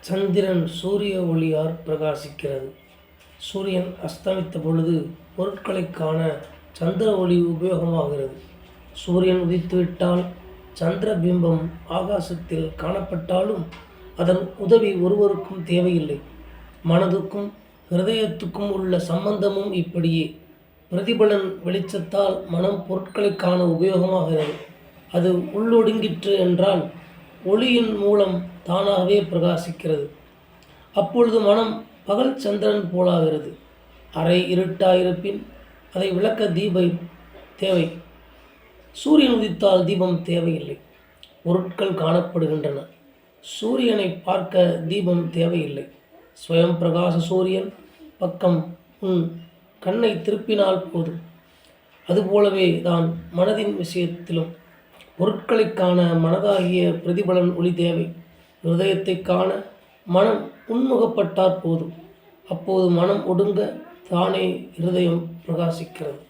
சந்திரன் சூரிய ஒளியால் பிரகாசிக்கிறது. சூரியன் அஸ்தமித்த பொழுது பொருட்களை காண சந்திர ஒளி உபயோகமாகிறது. சூரியன் உதித்துவிட்டால் சந்திர பிம்பம் ஆகாசத்தில் காணப்பட்டாலும் அதன் உதவி ஒருவருக்கும் தேவையில்லை. மனதுக்கும் ஹிருதயத்துக்கும் உள்ள சம்பந்தமும் இப்படியே. பிரதிபலன் வெளிச்சத்தால் மனம் பொருட்களை காண உபயோகமாகிறது. அது உள்ளொடுங்கிற்று என்றால் ஒளியின் மூலம் தானாகவே பிரகாசிக்கிறது. அப்பொழுது மனம் பகல் சந்திரன் போலாகிறது. அரை இருட்டாயிருப்பின் அதை விளக்க தீபம் தேவை. சூரியன் உதித்தால் தீபம் தேவையில்லை. பொருட்கள் காணப்படுகின்றன. சூரியனை பார்க்க தீபம் தேவையில்லை. ஸ்வயம் பிரகாச சூரியன் பக்கம் உன் கண்ணை திருப்பினால் போதும். அதுபோலவே தான் மனதின் விஷயத்திலும் பொருட்களை காண மனதாகிய பிரதிபலன் ஒளி தேவை. ஹிருதயத்தை காண மனம் உன்முகப்பட்டாற் போதும். அப்போது மனம் ஒடுங்க தானே இருதயம் பிரகாசிக்கிறது.